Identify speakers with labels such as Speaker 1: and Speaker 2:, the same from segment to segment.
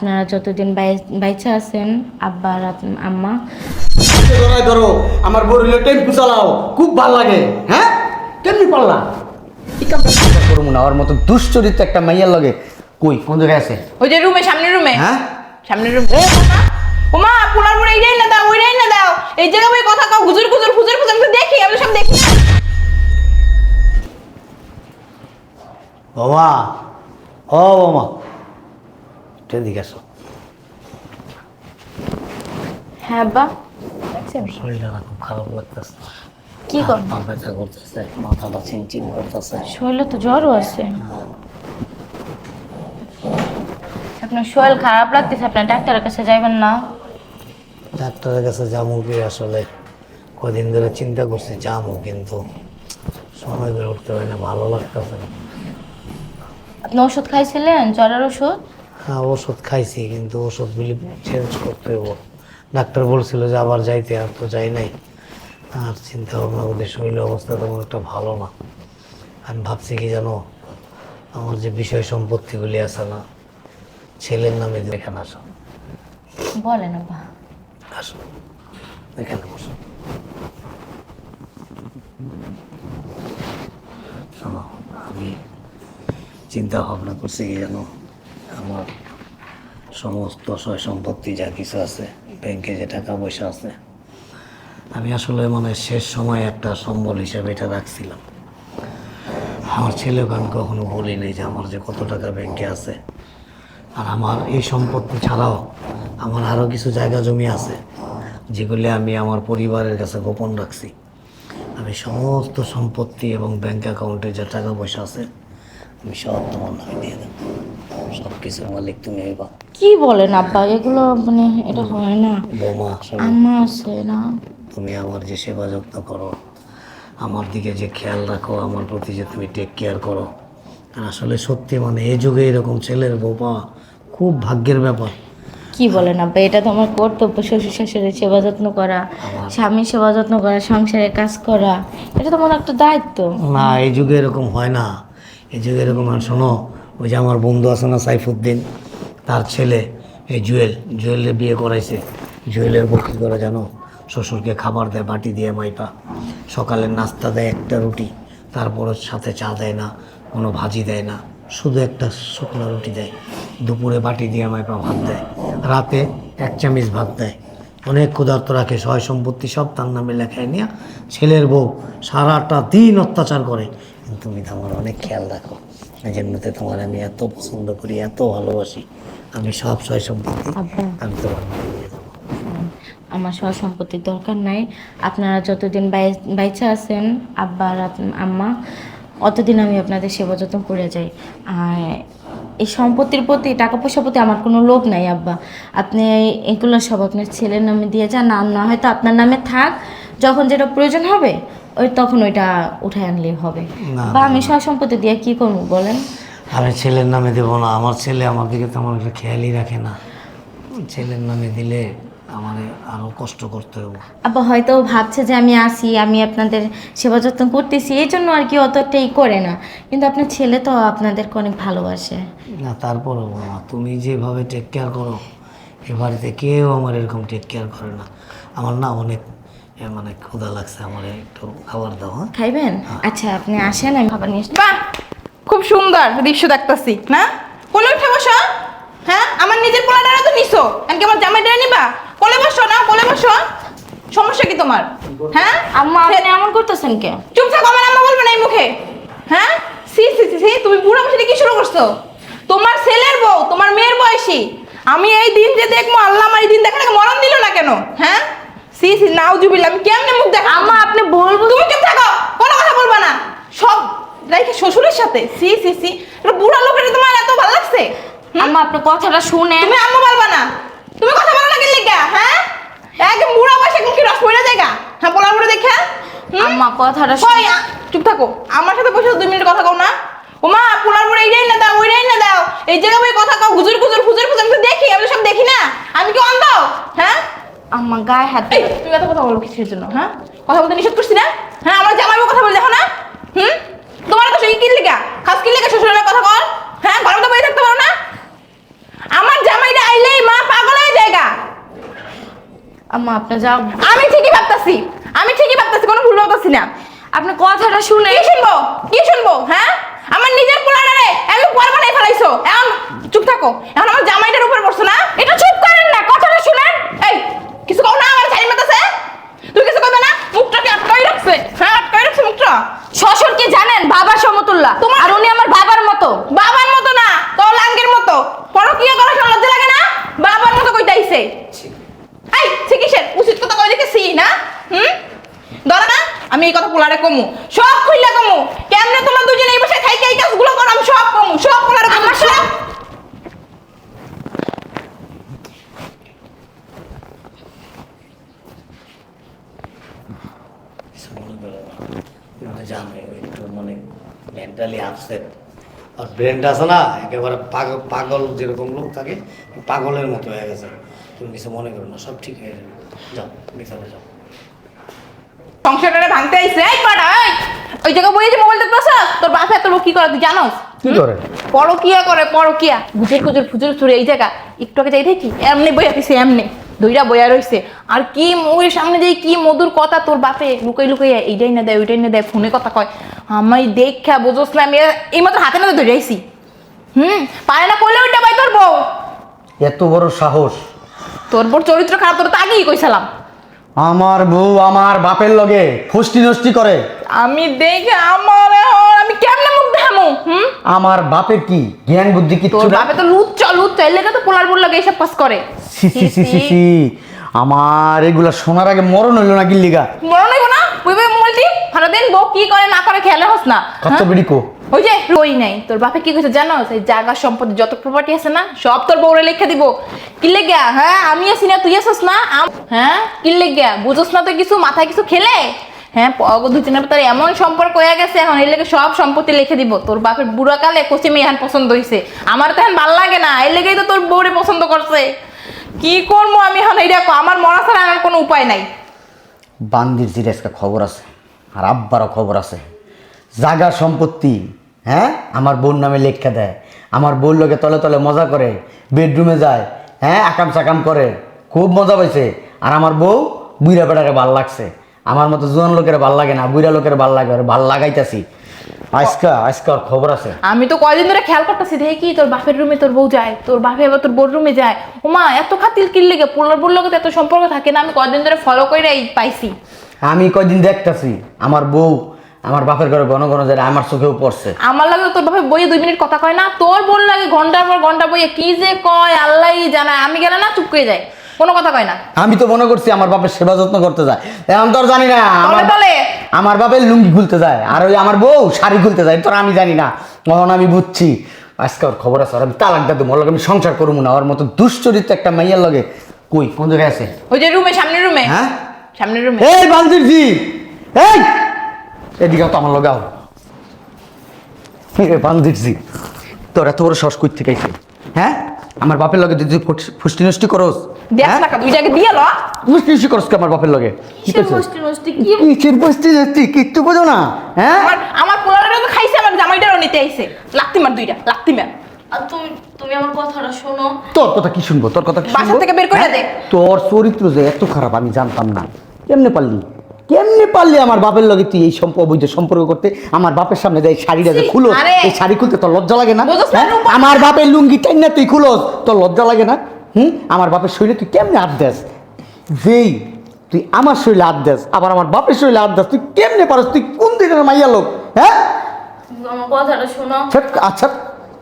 Speaker 1: আপনারা যতদিন বাইচা আছেন আব্বা আর আম্মা।
Speaker 2: ধরো। আমার বউরিলে টেম্পু চালাও। খুব ভালো লাগে। হ্যাঁ? কেমনি পারলা? করব না ওর মতো দুশ্চরিত্র একটা মাইয়ার লাগে। কই কোন জায়গায় আছে?
Speaker 3: ওই যে রুমে সামনের রুমে।
Speaker 2: হ্যাঁ?
Speaker 3: সামনের রুম। ওমা পোলার পরে এইটাই না দাও ওইটাই না দাও। এই জায়গায় ওই কথা কাও। হুজুর হুজুর হুজুর হুজুর আমি দেখি আমি সব দেখি।
Speaker 2: বাবা। ও বাবা। এদিকে আসো
Speaker 1: হ্যাঁ আব্বা।
Speaker 4: শরীরটা খুব খারাপ লাগতেছে।
Speaker 1: কি কর
Speaker 4: ব্যথা করতেছে মাথাটা চিনচিন করতেছে।
Speaker 1: শরীরে তো জ্বরও আছে। আপনার শরীর খারাপ লাগতেছে আপনার ডাক্তারের কাছে যাইবেন না।
Speaker 4: ডাক্তারের কাছে যাব কি আসলে? কদিন ধরে চিন্তা করছি যাব কিন্তু সময় করে উঠতে পারি না ভালো লাগতেছে
Speaker 1: আপনি ওষুধ খাইছিলেন? জ্বরের ওষুধ?
Speaker 4: ওষুধ খাইছি কিন্তু ওষুধগুলি চেঞ্জ করতে হব ডাক্তার বলছিল যে আবার যাইতে আর তো যাই নাই। আর চিন্তা ভাবনা করলে শরীর অবস্থা তেমন একটা ভালো না। আমি ভাবছি কি জানো আমার যে বিষয় সম্পত্তিগুলি আছে না ছেলের নামে এখানে আসো।
Speaker 1: বলেন আব্বা।
Speaker 4: আসো। এখানে বসো। শোনো আমি চিন্তা ভাবনা করছি কি জানো আমার সমস্ত সয় সম্পত্তি যা কিছু আছে, ব্যাংকে যে টাকা পয়সা আছে, আমি আসলে মানে শেষ সময় একটা সম্বল হিসাবে এটা রাখছিলাম। আমার ছেলেকে আমি কখনো বলি নাই যে আমার যে কত টাকা ব্যাংকে আছে, আর আমার এই সম্পত্তি ছাড়াও আমার আরও কিছু জায়গা জমি আছে, যেগুলি আমি আমার পরিবারের কাছে গোপন রাখছি। আমি সমস্ত সম্পত্তি এবং ব্যাংক অ্যাকাউন্টে যে টাকা পয়সা আছে, আমি সব তোমার নামে দিয়ে দেবো। সব কিছুর মালিক তুমি হইবা।
Speaker 1: কি বলেন আব্বা এগুলো মানে এটা হয় না।
Speaker 4: বৌমা শোনো,
Speaker 1: আম্মা আছে না।
Speaker 4: তুমি আমার যে সেবা যত্ন করো আমার দিকে যে খেয়াল রাখো আমার প্রতি যে তুমি টেক কেয়ার করো। আর আসলে সত্যি মানে এই যুগে এরকম ছেলের পাওয়া খুব ভাগ্যের ব্যাপার।
Speaker 1: কি বলেন আব্বা এটা তো আমার কর্তব্য শ্বশুর শাশুড়ির সেবা যত্ন করা স্বামীর সেবা যত্ন করা সংসারে কাজ করা। এটা তো আমার একটা দায়িত্ব।
Speaker 4: না এই যুগে এরকম হয় না। এই যুগে এরকম আর শোনো ওই যে আমার বন্ধু আছে না, সাইফুদ্দিন, তার ছেলে, এই জুয়েল, জুয়েলের বিয়ে করাইছে। জুয়েলের বউ কী করে জানো, শ্বশুরকে খাবার দেয়, বাটি দিয়ে মাইপা। সকালের নাস্তা দেয়, একটা রুটি, তারপর সাথে চা দেয় না, কোনো ভাজি দেয় না, শুধু একটা শুকনো রুটি দেয়। দুপুরে বাটি দিয়ে মাইপা ভাত দেয়, রাতে এক চামিচ ভাত দেয়। অনেক ক্ষুধার্ত রাখে সয় সম্পত্তি সব তার নামে লেখায় নিয়ে ছেলের বউ সারাটা দিন অত্যাচার করে। কিন্তু তুমি তো আমার অনেক খেয়াল রাখো। মধ্যে তোমার আমি এত পছন্দ করি এত ভালোবাসি। আমি সব সয় সম্পত্তি আমি তোমার।
Speaker 1: আমার সব সম্পত্তির দরকার নাই। আপনারা যতদিন বাই- বাইচা আছেন আব্বা আর আম্মা অতদিন আমি আপনাদের সেবা যত্ন করে যাই। আর এই সম্পত্তির প্রতি টাকা পয়সার প্রতি আমার কোনো লোভ নাই আব্বা। আপনি এগুলো সব আপনার ছেলের নামে দিয়ে যান নাম না হয়তো আপনার নামে থাক। যখন যেটা প্রয়োজন হবে ওই তখন ওইটা উঠে আনলে হবে। বা আমি সব সম্পত্তি দিয়ে কি করব বলেন?
Speaker 4: আমি ছেলের নামে দেবো না আমার ছেলে আমার দিকে তেমন একটা খেয়ালই রাখে না। ছেলের নামে দিলে আমার আরও কষ্ট করতে হবে।
Speaker 1: আব্বা হয়তো ভাবছে যে আমি আসি আমি আপনাদের সেবা যত্ন করতেছি এই জন্য আর কি অতটাই করে না। কিন্তু আপনার ছেলে তো আপনাদেরকে অনেক ভালোবাসে।
Speaker 4: না তারপরও বাবা তুমি যেভাবে টেক কেয়ার করো এ বাড়িতে কেউ আমার এরকম টেক কেয়ার করে না। আমার না অনেক এ, মানে ক্ষুধা লাগছে আমার একটু খাবার দাও হ্যাঁ।
Speaker 1: খাইবেন? আচ্ছা আপনি আসেন আমি খাবার নিয়ে আসছি।
Speaker 3: বাহ! খুব সুন্দর দৃশ্য দেখতাছি না? কোলে উঠে বসো হ্যাঁ? আমার নিজের পোলাটারা তো নিছো। এমনকি আমার জামাইটারা নিবা? কোলে বসো না কোলে বসো। সমস্যা কি তোমার? হ্যাঁ?
Speaker 1: আম্মা আপনি এমন করতেছেন কে?
Speaker 3: চুপ থাকো আমার আম্মা বলবে না এই মুখে। হ্যাঁ? সি সি সি সি তুমি বুড়ো বসে কি শুরু করছ? তোমার ছেলের বউ তোমার মেয়ের বয়সী। আমি এই দিন যে দেখব আল্লাহ আমার এই দিন দেখার আগে মরণ দিল না কেন? হ্যাঁ? সি সি নাও জুবিল আমি কেমনে মুখ দেখা
Speaker 1: আম্মা আপনি বলব
Speaker 3: তুমি চুপ থাকো কোনো কথা বলবা না। সব রাইখে শ্বশুরের সাথে। সি সি সি বুড়া লোকের তোমার এত ভালো লাগছে?
Speaker 1: আম্মা আপনি কথাটা শুনেন।
Speaker 3: তুমি আম্মা বলবা না। তুমি কথা না একদম বুড়া বয়সে এখন কি রস পড়ে জায়গা হ্যাঁ পোলা বুড়ো দেখা?
Speaker 1: আম্মা কথাটা
Speaker 3: কই চুপ থাকো। আমার সাথে বসে দুই মিনিট কথা কও না। ওমা পোলার পরে এইটাই না দাও ওইটাই না দাও। এই জায়গায় ওই কথা কও হুজুর হুজুর হুজুর হুজুর আমি তো দেখি আমি সব দেখি না। আমি কি অন্ধ? হ্যাঁ?
Speaker 1: আম্মা গায়ে হাত
Speaker 3: এই তুমি এত কথা বলো কিসের জন্য হ্যাঁ? কথা বলতে নিষেধ করছি না? হ্যাঁ আমার জামাইও কথা বলে দেখো না। হুম? তোমার তো সেই কি লেগা খাস কি লেগা শ্বশুরের কথা কল হ্যাঁ ঘরে তো বই থাকতে পারো না। আমার জামাইটা আই
Speaker 1: আম্মা আপনি যাও।
Speaker 3: আমি ঠিকই ভাবতাছি। আমি ঠিকই ভাবতাছি কোনো ভুল ভাবতাছি না।
Speaker 1: আপনি কথাটা শুনে
Speaker 3: কি শুনব? কি শুনব? হ্যাঁ? আমার নিজের পোলারে আমি পর বানাই ফেলাইছো। এখন চুপ থাকো। এখন আমার জামাইটার উপর পড়ছো না? এটা চুপ করেন না কথাটা শুনেন। এই কিছু কও না আমার চাই মাতাছে? তুই কিছু কইবে না? মুখটাকে আটকাই রাখছে। হ্যাঁ আটকাই রাখছে মুখটা।
Speaker 1: শ্বশুর কি জানেন? বাবার সমতুল্য
Speaker 3: তোমার-
Speaker 1: আর উনি আমার বাবার মতো।
Speaker 3: বাবার মতো না তো লাঙ্গের মতো। পরকিয়া সময় লজ্জা লাগে না? বাবার মতো কইতাইছে। এই চিকিৎসের উচিত কথা কই দেখেছি না? হুম? ধরে না আমি এই কথা পোলারে কমু। সব খুইলা কমু। কেমনে তোমরা দুজনে এই বসে খাইকে এই কাজগুলো করো আমি সব কমু। সব পোলারে কমু সব
Speaker 4: মানে জানে একটু মানে মেন্টালি আপসেট আর ব্রেনটা আছে না একেবারে পাগল পাগল যেরকম লোক থাকে পাগলের মতো হয়ে গেছে। তুমি কিছু মনে করো না সব ঠিক হয়ে যাবে। যাও বিছানা যাও।
Speaker 3: সংসারটা ভাঙতে আইছে? এই পাড়া এই! ওই জায়গায় বইয়ে যে মোবাইল দেখতেছ তোর বাপে বউ কি করে তুই জানোস?
Speaker 2: কি করে?
Speaker 3: পরকিয়া করে পরকিয়া। গুজের ফুজুর ফুরে এই জায়গা। একটু আগে যাই দেখি এমনি বইয়া দিছে এমনি। দইরা বইয়া রইছে। আর কি ওর সামনে দিয়ে কি মধুর কথা তোর বাপে লুকাই লুকাই এইটাই না দেয় ওইটাই না দেয় ফোনে কথা কয়। আমি দেখা বুঝোস না আমি এই মাত্র হাতে না ধরে আইছি। হুম? পারে না কইলে ওইটা ভাই তোর বউ
Speaker 2: এত বড় সাহস।
Speaker 3: তোর বউর চরিত্র খারাপ তোর তো আগেই কইছিলাম।
Speaker 2: আমার বউ আমার বাপের লগে ফুষ্টি নষ্টি করে।
Speaker 3: আমি দেখে আমার এখন আমি কেমনে মুখ দেখামু হুম?
Speaker 2: আমার বাপের কি জ্ঞান বুদ্ধি
Speaker 3: তোর
Speaker 2: কিচ্ছু না
Speaker 3: বাপে তো লুচ্চা লুচ্চা এর লেগে তো পোলার বোর লাগে এইসব কাজ করে।
Speaker 2: সি সি সি সি সি আমার এগুলা শোনার আগে মরণ হইল না গিল্লিগা?
Speaker 3: মনে নেব না? ওই ভাই মোবাইলটি সারাদিন বউ কি করে না করে খেয়ালে হস না
Speaker 2: কত
Speaker 3: হ্যাঁ?
Speaker 2: বেড়ি কো?
Speaker 3: ওই যে রই নাই। তোর বাপে কি কইছে জানো? সেই জায়গা সম্পত্তি যত প্রপার্টি আছে না, সব তোর বউরে লিখে দিব। কি লেগা হ্যাঁ আমি আছি না, তুই আসছ না হ্যাঁ? কি লেগা বুঝছ না তো কিছু, মাথায় কিছু খেলে? হ্যাঁ তিনের ভিতরে এমন সম্পর্ক হয়ে গেছে, এখন এর লেগে সব সম্পত্তি লিখে দিব। তোর বাপের বুড়া কালে কচি এখন পছন্দ হইছে। আমার তো এখন ভালো লাগে না, এর লেগেই তো তোর বউরে পছন্দ করছে। কি করব আমি এখন এই দেখো আমার মরা ছাড়া আমার কোনো উপায় নাই।
Speaker 2: বান্দির জিরে আজকে খবর আছে। আর আব্বারও খবর আছে। জাগা সম্পত্তি হ্যাঁ? আমার বোন নামে লেখা দেয়। আমার বোন লোকে তলে তলে মজা করে বেডরুমে যায় হ্যাঁ আকাম সাকাম করে। খুব মজা পাইছে। আর আমার বউ বুড়া বেড়ারে ভালো লাগছে। আমার মতো জোয়ান লোকের ভালো লাগে না বুড়া লোকের ভালো লাগে ওরে ভালো লাগাইতাছি। আজকা আজকা খবর আছে।
Speaker 3: আমি তো কয়দিন ধরে খেয়াল করতেছি দেখি কি তোর বাপের রুমে তোর বউ যায় তোর বাপে এবার তোর বোর রুমে যায়। ওমা এত খাতিল কিল লেগে পোলার বোর তো এত সম্পর্ক থাকে না আমি কয়দিন ধরে ফলো করে পাইছি।
Speaker 2: আমি কয়দিন দেখতাছি আমার বউ আমার বাপের ঘরে ঘন ঘন যায় আমার চোখেও পড়ছে।
Speaker 3: আমার লাগে তোর বাপে বইয়ে দুই মিনিট কথা কয় না তোর বোন লাগে ঘণ্টার পর ঘণ্টা বইয়ে কি যে কয় আল্লাহই জানায় আমি গেলে না চুপ করে যায় কোনো কথা কয় না।
Speaker 2: আমি তো মনে করছি আমার বাপের সেবা যত্ন করতে যায়। এখন তো আর জানি না আমার
Speaker 3: তলে
Speaker 2: আমার বাপের লুঙ্গি খুলতে যায় আর ওই আমার বউ শাড়ি খুলতে যায় তোর আমি জানি না। তখন আমি বুঝছি আজকে ওর খবর আছে আর আমি তালাক দাদু মোর আমি সংসার করব না ওর মতো দুশ্চরিত্র একটা মাইয়ার লগে। কই কোন জায়গায় আছে?
Speaker 3: ওই যে রুমে সামনের রুমে।
Speaker 2: হ্যাঁ?
Speaker 3: সামনের রুমে।
Speaker 2: এই জি এই! এদিকে তো আমার লগে আও। এ বান্দির জি তোর এত বড় শ্বাস কই থেকে আইছে? হ্যাঁ? আমার বাপের লগে তুই ফুষ্টি নষ্টি করস
Speaker 3: দেখ
Speaker 2: হ্যাঁ?
Speaker 3: টাকা দুই দিয়ে ল।
Speaker 2: ফুষ্টি নষ্টি করস কি আমার বাপের লগে? কি
Speaker 1: মুষ্টি মুষ্টি কি
Speaker 2: কিসের কিচ্ছু বোঝো না হ্যাঁ?
Speaker 3: আমার আমার পোলারে তো খাইছে আমার জামাইটারও নিতে আইছে। লাত্তি মার দুইটা লাত্তি মার।
Speaker 1: তুমি তুমি আমার কথাটা শোনো।
Speaker 2: তোর কথা কি শুনব? তোর কথা কি
Speaker 3: বাসা থেকে বের করে
Speaker 2: হ্যাঁ?
Speaker 3: দে।
Speaker 2: তোর চরিত্র যে এত খারাপ আমি জানতাম না। কেমনে পারলি? কেমনে পারলি আমার বাপের লগে তুই এই অবৈধ সম্পর্ক করতে? আমার বাপের সামনে দেয় শাড়িটা যে খুলো এই শাড়ি খুলতে তোর লজ্জা লাগে না? হ্যাঁ? আমার বাপের লুঙ্গি টাইন না তুই খুলোস তোর লজ্জা লাগে না? হুম? আমার বাপের শরীরে তুই কেমনে হাত দেস? যেই তুই আমার শরীরে হাত দেস আবার আমার বাপের শরীরে হাত দেস তুই কেমনে পারস? তুই কোন দিনের মাইয়া লোক? হ্যাঁ?
Speaker 1: আমার কথাটা শোনো।
Speaker 2: আচ্ছা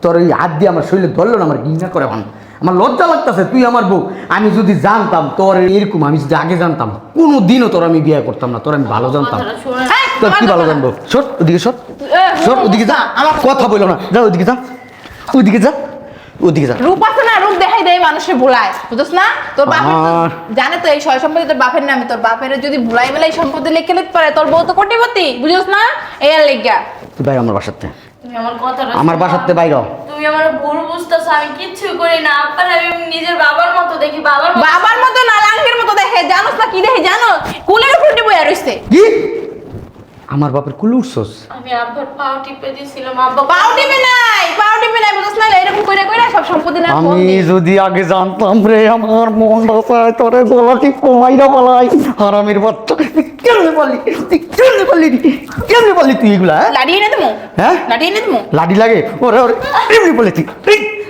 Speaker 2: তোর এই হাত দিয়ে আমার শরীরে ধরলো না আমার ঘৃণা করে ভান আমার লজ্জা লাগতেছে তুই আমার বউ। আমি যদি জানতাম তোর এরকম আমি যদি আগে জানতাম কোনো দিনও তোর আমি বিয়ে করতাম না তোর আমি ভালো জানতাম। তোর কি ভালো জানব? সর ওদিকে সর। সর ওদিকে যা। আমার কথা বলল না। যা ওদিকে যা। ওদিকে যা। ওদিকে যা।
Speaker 3: রূপ আছে না রূপ দেখাই দেয় মানুষের ভুলায়। বুঝছ না? তোর বাপের
Speaker 2: আমার-
Speaker 3: জানে তো এই সয় সম্পত্তি তোর বাপের নামে। তোর বাপের যদি ভুলাই বেলাই সম্পত্তি লিখে নিতে পারে তোর বউ তো কোটিপতি। বুঝছ না? এই আর লেগা
Speaker 2: তুই বাইরে আমার বাসাতে।
Speaker 1: তুমি আমার কথাটা
Speaker 2: আমার বাসাতে বাইরে।
Speaker 1: তুমি আমার ভুল বুঝতেছো আমি কিচ্ছু করি না। আপনার আমি নিজের বাবার মতো দেখি বাবার মতো
Speaker 3: বাবার মতো না লাঙ্গের মতো দেখে। জানোস না কি দেখে? জানো কুলের উপরে বইয়া রইছে।
Speaker 2: কি? আমার বাপের কুলে উঠছস।
Speaker 1: আমি আব্বার পাও টিপে দিয়েছিলাম আব্বা
Speaker 3: পাও টিপে নাই পাও টিপে নাই বুঝছ না? এরকম কইরা কইরা সব সম্পত্তি না
Speaker 2: আমি যদি আগে জানতাম রে আমার মন বাসায় তোরে গলাটি কমাইরা পালাই। হারামির বাচ্চা কেমনে পারলি? তুই কেমনে পারলি? কেমনে পারলি তুই এগুলা হ্যাঁ?
Speaker 3: লাড়ি এনে দেবো?
Speaker 2: হ্যাঁ?
Speaker 3: লাড়ি এনে দেবো?
Speaker 2: লাডি লাগে? ওরে ওরে এমনি বলে তুই?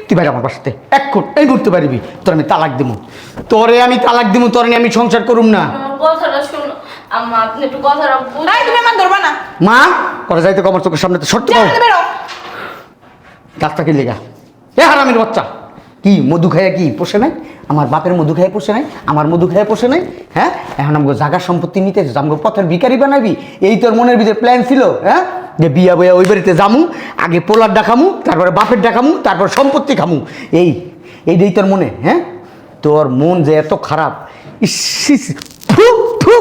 Speaker 2: তুই বাইরে আমার বাসাতে। এক কোট এই করতে পারবি। তোর আমি তালাক দিমু তোরে আমি তালাক দিমু তোর আমি সংসার করুম না।
Speaker 1: আমার কথাটা শুনো। আম্মা আপনি একটু কথাটা বুঝ
Speaker 3: এই তুমি আমার ধরবা না।
Speaker 2: মা করে যাইতে কমর চোখের সামনে তো সত্যি
Speaker 3: যা বেরো।
Speaker 2: গাছটা কি লেগা? এ হারামির বাচ্চা। কি মধু খাইয়া কি পোষে নাই? আমার বাপের মধু খাইয়া পোষে নাই? আমার মধু খাইয়া পোষে নাই? হ্যাঁ? এখন আমাকে জায়গা সম্পত্তি নিতে আমাকে পথের ভিকারি বানাবি? এই তোর মনের ভিতরে প্ল্যান ছিল হ্যাঁ? যে বিয়া বইয়া ওই বাড়িতে যামু আগে পোলার ডাকামু তারপরে বাপের ডাকামু তারপর সম্পত্তি খামু। এই এইটাই তোর মনে হ্যাঁ? তোর মন যে এত খারাপ ইস ইস, থু, থু।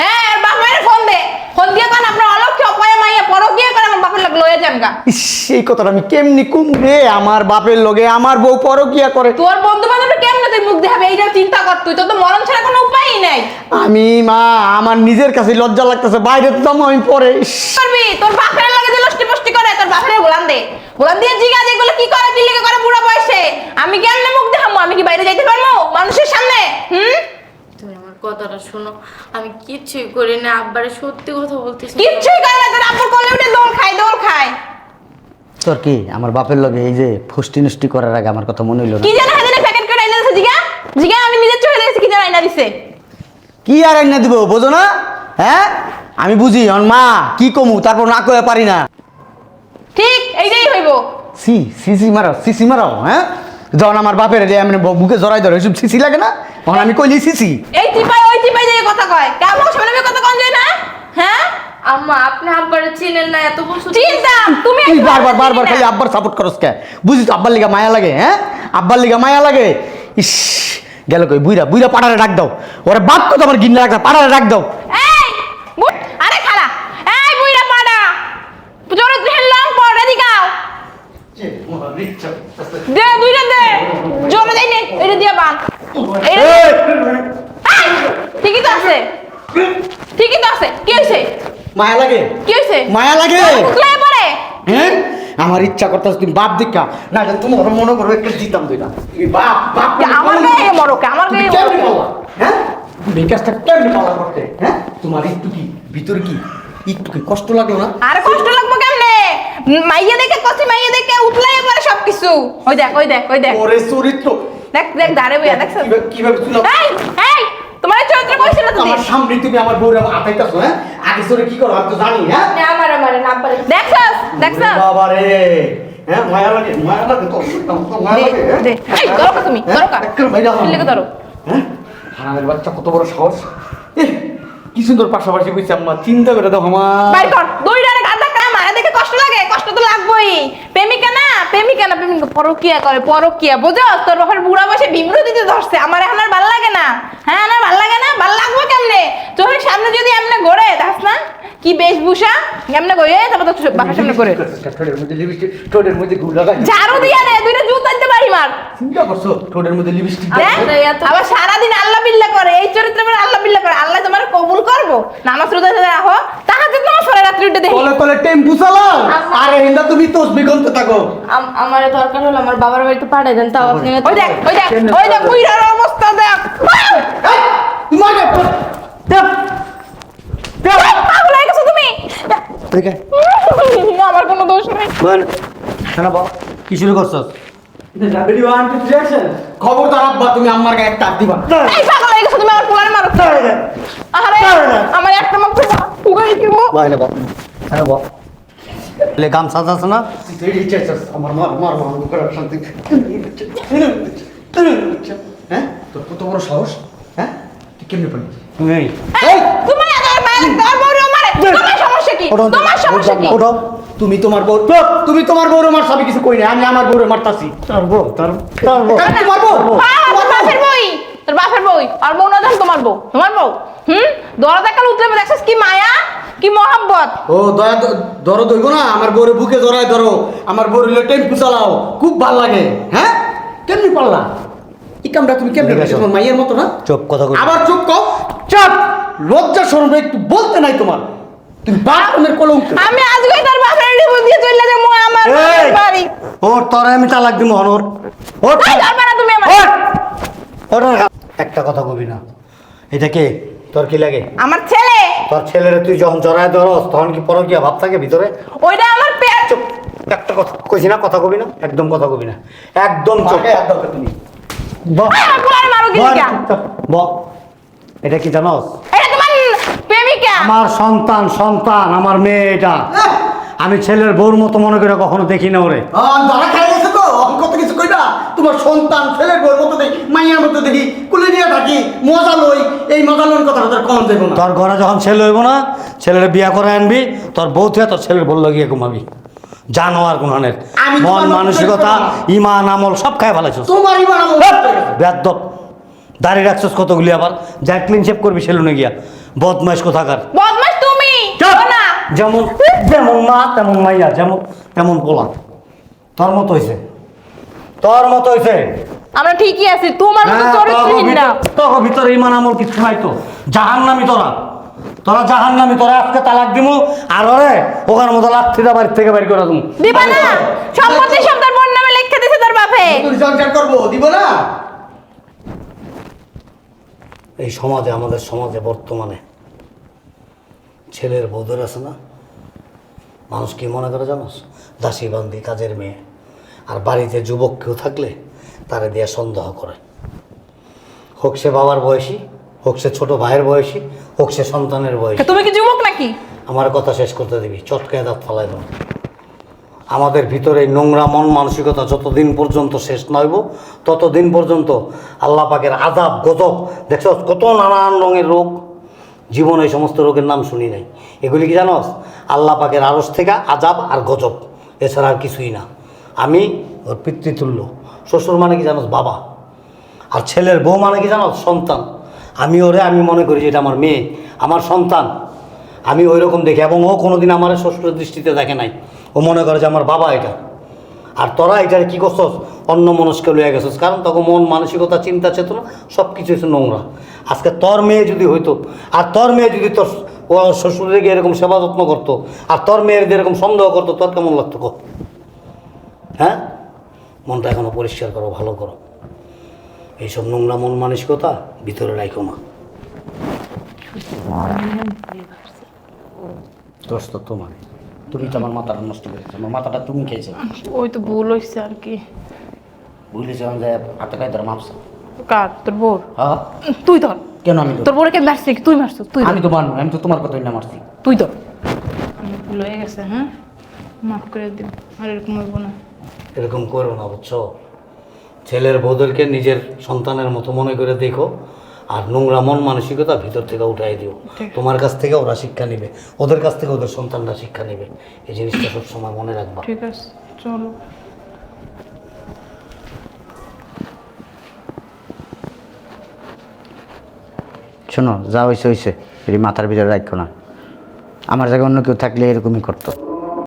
Speaker 3: হ্যাঁ আর বাপ মায়ের ফোন দে ফোন দিয়ে কোন আপনার অলক্ষ্য অপয়া মাইয়া পরকিয়া করে আমার বাপের লোক লয়ে যান গা
Speaker 2: ইস এই কথাটা আমি কেমনি কুম রে? আমার বাপের লগে আমার বউ পরকিয়া করে।
Speaker 3: তোর বন্ধু বান্ধব কেমনে তুই মুখ দেখাবে? এইটা চিন্তা কর তুই তোর তো মরণ ছাড়া কোনো উপায়ই নাই।
Speaker 2: আমি মা আমার নিজের কাছে লজ্জা লাগতেছে বাইরে তো যাব আমি পরে ইস,
Speaker 3: করবি? তোর বাপের লাগে যে লষ্টি পষ্টি করে তোর বাপের গোলাম দে। গোলাম দিয়ে জিগা যেগুলো কি করে কি লিখে করে বুড়া বয়সে? আমি কেমনে মুখ দেখাবো? আমি কি বাইরে যাইতে পারব? মানুষের সামনে হুম?
Speaker 1: তুমি আমার কথাটা শোনো আমি কিচ্ছুই করি না আব্বারে সত্যি কথা বলতেছি
Speaker 3: কিচ্ছুই করে না তোর আব্বু কোলে উঠে দোল খায় দোল খায়।
Speaker 2: তোর কি আমার বাপের লগে এই যে ফষ্টি নষ্টি করার আগে আমার কথা মনে হইল না?
Speaker 3: কি জানো হাজারে প্যাকেট করে আইনা দিছে জিগা? জিগা আমি নিজের চোখে দেখেছি কি জানো আইনা দিছে।
Speaker 2: কি আর এনে দিব বোঝো না? হ্যাঁ? আমি বুঝি আমার মা কি কমু তারপর না কয়ে পারি না।
Speaker 3: ঠিক এইটাই হইব।
Speaker 2: সি সিসি মারাও সিসি মারাও হ্যাঁ? যখন আমার বাপের যে আমি বুকে জড়াই ধরে এসব সিসি লাগে না? তখন আমি কইলি সিসি
Speaker 3: এই চিপাই ওই চিপাই যে কথা কয়। কেমন? সামনে কথা কন যায় না। হ্যাঁ?
Speaker 1: আম্মা আপনি আব্বারে চিনেন না এত বছর
Speaker 3: চিন্তা তুমি
Speaker 2: তুই বারবার বারবার খালি। আব্বার সাপোর্ট করস কে? বুঝিস আব্বার লিগা মায়া লাগে হ্যাঁ? আব্বার লিগা মায়া লাগে। ইস গেল কই বুইরা বুইরা পাড়ারে ডাক দাও। ওরে বাপ কত আমার গিন্না রাখা পাড়ারে ডাক দাও।
Speaker 3: এই বুট আরে খালা এই বুইরা পাড়া। চরিত্রহীন লং পড়ে দিগাও দে দুইটা দে জোরে দেই নে এটা দিয়া বান ঠিকই তো আছে। ঠিকই তো আছে কি হইছে?
Speaker 2: মায়া লাগে?
Speaker 3: কি হইছে?
Speaker 2: মায়া লাগে?
Speaker 3: পরে।
Speaker 2: হ্যাঁ? আমার ইচ্ছা করতেছ তুমি বাপ দেখা না তোমার মনে করো একটা দিতাম দুইটা। তুমি বাপ বাপ
Speaker 3: আমার গায়ে মরকে আমার গায়ে
Speaker 2: কেমনে হ্যাঁ? তুমি কেমনে পালা করতে? হ্যাঁ? তোমার একটু কি ভিতরে কি একটু কি কষ্ট লাগল না?
Speaker 3: আরে কষ্ট লাগবো কেমনে? মাইয়া দেখে কচি মাইয়া দেখে উঠলাই পরে সবকিছু। ওই দেখ ওই দেখ ওই দেখ।
Speaker 2: ওরে চরিত্র।
Speaker 3: দেখ দেখ দাঁড়ে বইয়া দেখছ?
Speaker 2: কীভাবে কীভাবে চুলা
Speaker 3: এই এই তোমার চরিত্র কইছিল তো
Speaker 2: আমার সামনে তুমি আমার বউরে আতাইতাছো হ্যাঁ আগে সরে কি করো আমি তো জানি হ্যাঁ
Speaker 1: আপনি আমার আমার না আব্বারে
Speaker 3: দেখছস দেখছস
Speaker 2: বাবা রে হ্যাঁ মায়া লাগে মায়া লাগে তো তো মায়া লাগে হ্যাঁ?
Speaker 3: দে। এই, ধরো তুমি, ধরো কা।
Speaker 2: একটু বাইরে আনো।
Speaker 3: কি ধরো?
Speaker 2: হ্যাঁ হারামের বাচ্চা কত বড় সাহস কি সুন্দর পাশাপাশি কইছে আম্মা চিন্তা করে দেখো আমার
Speaker 3: বাইর কর দুইটা রে গাদা কাম মারা দেখে কষ্ট লাগে কষ্ট প্রেমিকা না প্রেমিকা না, প্রেমিকা, পরকিয়া করে, পরকিয়া। বোঝো? তোর বাপের বুড়া বসে বিমরু দিতে ধরছে। আমার এখন আর ভালো লাগে না। হ্যাঁ আমার ভালো লাগে না? ভালো লাগবে কেমনে? চোখের সামনে যদি এমনি ঘোরে দাস না? কি বেশভূষা এমনে ঘুরে তারপর তো বাসার সামনে ঘুরে
Speaker 2: ঠোঁটের মধ্যে লিপস্টিক ঠোঁটের মধ্যে গুড় লাগাই
Speaker 3: ঝাড়ু দিয়া রে দুইটা জুতা দিতে পারি মার।
Speaker 2: চিন্তা করছ? ঠোঁটের মধ্যে লিপস্টিক
Speaker 3: আবার সারাদিন আল্লাহ বিল্লাহ করে এই চরিত্রে আবার আল্লাহ বিল্লাহ করে। আল্লাহ তোমার কবুল করব। নামাজ রোজা সাথে রাখো। তাহা যদি তোমার সরে রাত্রি উঠে দেখি।
Speaker 2: তলে তলে টেম্পু চালাও। আরে হিন্দা তুমি তসবি গনতে থাকো।
Speaker 1: আম- আমার দরকার হলো আমার বাবার বাড়িতে পাঠিয়ে দেন তাও আপনি
Speaker 3: ওই দেখ ওই দেখ ওই দেখ বুইরার অবস্থা দেখ।
Speaker 2: এই, তুমি আগে দেখ দেখ
Speaker 3: পাগল হয়ে গেছো তুমি
Speaker 2: ঠিক
Speaker 3: আমার কোনো দোষ নেই
Speaker 2: বল শোনা বাবা কি শুরু করছস খবরদার আব্বা তুমি আমার গায়ে একটা দিবা
Speaker 3: এই পাগল হয়ে গেছো তুমি আমার পোলারে মারো আরে আমার একটা মুখ দিব
Speaker 2: বাইরে বাবা হ্যাঁ বাবা লে গামছা আছে না আমার মার মার মার করে শান্তি হ্যাঁ তোর কত বড় সাহস হ্যাঁ তুই কেমনে পারলি এই
Speaker 3: এই তুমি আমার মায়ের কি তোমার সমস্যা কি
Speaker 2: ওঠো। তুমি তোমার বউ তুমি তোমার বউরে মার সবই কিছু কই না আমি আমার বউরে মারতাছি। তার বউ তার তার বউ। তোমার বউ
Speaker 3: হ্যাঁ, তোর বাপের বই তোর বাপের বই আর বউ না তোমার বউ তোমার বউ হুম? কাল উতলে দেখছিস কি মায়া কি মহাব্বত?
Speaker 2: ও দয়া ধরো দইব না আমার বউরে বুকে জড়ায় ধরো আমার বউরে টেম্পু চালাও খুব ভালো লাগে হ্যাঁ? কেমনি পারলা? এই কামটা তুমি কেমনি। তোমার মাইয়ের মতো না?
Speaker 4: চুপ কথা কই
Speaker 2: আবার চুপ কও। চুপ! লজ্জা শরম একটু বলতে নাই তোমার। তুমি বাথরুমের কলঙ্ক।
Speaker 3: আমি আজকে তার বাপের ডিভোর্স দিয়ে চলে যাব আমার বাপের বাড়ি।
Speaker 4: ওর তরে আমি তালাক দিব অনর ওর।
Speaker 3: ধরবা তুমি আমার।
Speaker 4: ওর! ওর একটা কথা কবি না। এটা কে? তোর কি লাগে?
Speaker 3: আমার ছেলে।
Speaker 4: তোর ছেলের তুই যখন জড়ায় ধরস তখন কি পরকিয়া ভাব থাকে ভিতরে?
Speaker 3: ওইটা আমার পেট।
Speaker 4: চুপ। একটা কথা কইছি না কথা কবি না? একদম কথা কবি না। একদম চুপ।
Speaker 2: তুমি।
Speaker 4: এটা কি জানোস? আমার সন্তান সন্তান আমার মেয়ে এটা আমি ছেলের বউর মতো মনে করে কখনো দেখি না ওরে।
Speaker 2: ধরা খাই গেছে তো কত কিছু কই না তোমার সন্তান ছেলের বউর মতো দেখি মাইয়ার মতো দেখি কুলে নিয়ে থাকি মজা লই। এই মজা লোন কথা তোর কম দেবো না।
Speaker 4: তোর ঘরে যখন ছেলে হইব না ছেলের বিয়া করে আনবি তোর বউ থেকে তোর ছেলের বউ লাগিয়ে ঘুমাবি। জানো আর কোনহানের মন মানসিকতা ইমান আমল সব দাঁড়িয়ে রাখছিস কতগুলি আবার? যা ক্লিন শেপ করবি সেলুনে গিয়া। বদমাইশ কোথাকার?
Speaker 3: বদমাস তুমি ও না।
Speaker 4: যেমন যেমন মা তেমন মাইয়া যেমন তেমন পোলা। তোর মতো হয়েছে তোর মতো হয়েছে
Speaker 3: আমরা ঠিকই আছি তোমার মতো
Speaker 4: হ্যাঁ,
Speaker 3: চরিত্রহীন না।
Speaker 4: তোর ভিতরে ইমান আমল কিছু নাই তো। জাহান নামি তোরা। তোরা জাহান নামি তোরা আজকে তালাক দিমু আর ওরে ওখানে মতো লাথিটা বাড়ি থেকে বাড়ি করে দিমু।
Speaker 3: দিবা না? সম্পত্তি সব তার বোন নামে লিখে দিছে তার বাপে।
Speaker 2: তুই সংসার করব দিব না?
Speaker 4: এই সমাজে আমাদের সমাজে বর্তমানে ছেলের বৌদের আছে না? মানুষ কি মনে করে জানোস? দাসী বান্দি কাজের মেয়ে। আর বাড়িতে যুবক কেউ থাকলে তারে দিয়ে সন্দেহ করে। হোক সে বাবার বয়সী হোক সে ছোট ভাইয়ের বয়সী হোক সে সন্তানের বয়সী।
Speaker 3: তুমি কি যুবক নাকি?
Speaker 4: আমার কথা শেষ করতে দিবি। চটকায় দাঁত ফালাই দেবো। আমাদের ভিতরে নোংরা মন মানসিকতা যতদিন পর্যন্ত শেষ নইব ততদিন পর্যন্ত আল্লাহ পাকের আজাব গজব, দেখছ কত নানান রঙের রোগ? জীবনে এই সমস্ত রোগের নাম শুনি নাই। এগুলি কি জানোস? আল্লাহ পাকের আড়স থেকে আজাব আর গজব, এছাড়া আর কিছুই না। আমি ওর পিতৃতুল্য। শ্বশুর মানে কি জানোস? বাবা। আর ছেলের বউ মানে কি জানো সন্তান। আমি ওরে, আমি মনে করি যে এটা আমার মেয়ে, আমার সন্তান। আমি ওই রকম দেখি এবং ও কোনোদিন আমার শ্বশুরের দৃষ্টিতে দেখে নাই। ও মনে করে যে আমার বাবা এটা। আর তোরা এটার কি করছস? অন্য মনস্কে লইয়া গেছস। কারণ তখন মন, মানসিকতা, চিন্তা, চেতনা সব কিছু হচ্ছে নোংরা। আজকে তোর মেয়ে যদি হইতো, আর তোর মেয়ে যদি তোর ও শ্বশুরে গিয়ে এরকম সেবা যত্ন করতো, আর তোর মেয়ের এরকম সন্দেহ করতো, তোর কেমন লাগতো কো? হ্যাঁ? মনটা এখনও পরিষ্কার করো, ভালো করো। এইসব নোংরা মন, মানসিকতা ভিতরে রাখো না দোষ তো তোমার তুমি তো আমার মাথাটা নষ্ট করেছ আমার মাথাটা তুমি খেয়েছো।
Speaker 3: ওই তো ভুল হয়েছে আর কি।
Speaker 4: ভুলেছো আমি যাই হাতে পায়ে ধরে মাপছো।
Speaker 3: কার? তোর বোর
Speaker 4: হ্যাঁ।
Speaker 3: তুই ধর।
Speaker 2: কেন আমি
Speaker 3: তোর বোরকে মারছিস তুই মারছিস তুই
Speaker 2: আমি তো মানবো আমি তো তোমার কথাই না মারছি।
Speaker 3: তুই ধর। ভুল হয়ে গেছে হ্যাঁ? মাফ করে দিন আর এরকম হইব না।
Speaker 4: এরকম করো না বুঝছ? ছেলের বউদেরকে নিজের সন্তানের মতো মনে করে দেখো। আর নোংরা মন মানসিকতা ভিতর থেকে উঠাই দিও। তোমার কাছ থেকে ওরা শিক্ষা নেবে। ওদের কাছ থেকে ওদের সন্তানরা শিক্ষা নেবে। এই জিনিসটা সবসময় মনে রাখবা।
Speaker 3: ঠিক আছে চলো।
Speaker 2: শোনো যা হয়েছে হয়েছে এটি মাথার ভিতরে রাখো না। আমার জায়গায় অন্য কেউ থাকলে এরকমই করতো।